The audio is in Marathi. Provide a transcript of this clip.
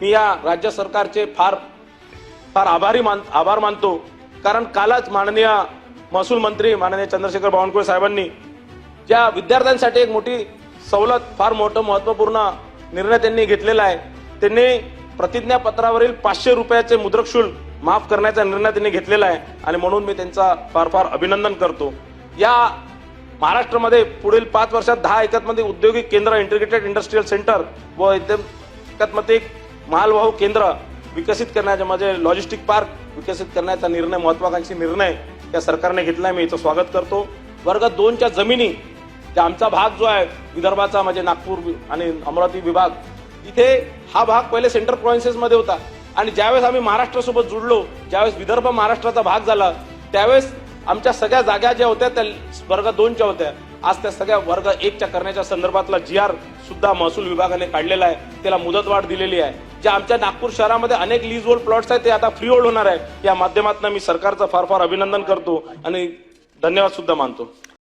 मी या राज्य सरकारचे फार फार आभारी मान आभार मानतो. कारण कालच माननीय महसूल मंत्री माननीय चंद्रशेखर बावनकुळे साहेबांनी ज्या विद्यार्थ्यांसाठी एक मोठी सवलत फार मोठं महत्त्वपूर्ण निर्णय त्यांनी घेतलेला आहे त्यांनी प्रतिज्ञापत्रावरील पाचशे रुपयाचे मुद्रक शुल्क माफ करण्याचा निर्णय त्यांनी घेतलेला आहे आणि म्हणून मी त्यांचा फार फार अभिनंदन करतो. या महाराष्ट्रामध्ये पुढील पाच वर्षात दहा एकात्मिक औद्योगिक केंद्र इंटिग्रेटेड इंडस्ट्रीयल सेंटर व एकदम एकात्मिक मालवाहू केंद्र विकसित करण्याचे माझे लॉजिस्टिक पार्क विकसित करण्याचा निर्णय महत्वाकांक्षी निर्णय त्या सरकारने घेतलाय. मी याचं स्वागत करतो. वर्ग दोनच्या जमिनी त्या आमचा भाग जो आहे विदर्भाचा म्हणजे नागपूर आणि अमरावती विभाग इथे हा भाग पहिले सेंट्रल प्रोव्हिन्सेसमध्ये होता. आणि ज्यावेळेस आम्ही महाराष्ट्रासोबत जुडलो ज्यावेळेस विदर्भ महाराष्ट्राचा भाग झाला त्यावेळेस आमच्या सगळ्या जागा ज्या होत्या त्या वर्ग दोनच्या होत्या. आज त्या सगळ्या वर्ग एकच्या करण्याच्या संदर्भातला जी आर सुद्धा महसूल विभागाने काढलेला आहे. त्याला मुदतवाढ दिलेली आहे. ज्या आमच्या नागपूर शहरामध्ये अनेक लीज होल्ड प्लॉट्स आहेत ते आता फ्री होल्ड होणार आहे या माध्यमातून मी सरकारचं फार फार अभिनंदन करतो आणि धन्यवाद सुद्धा मानतो.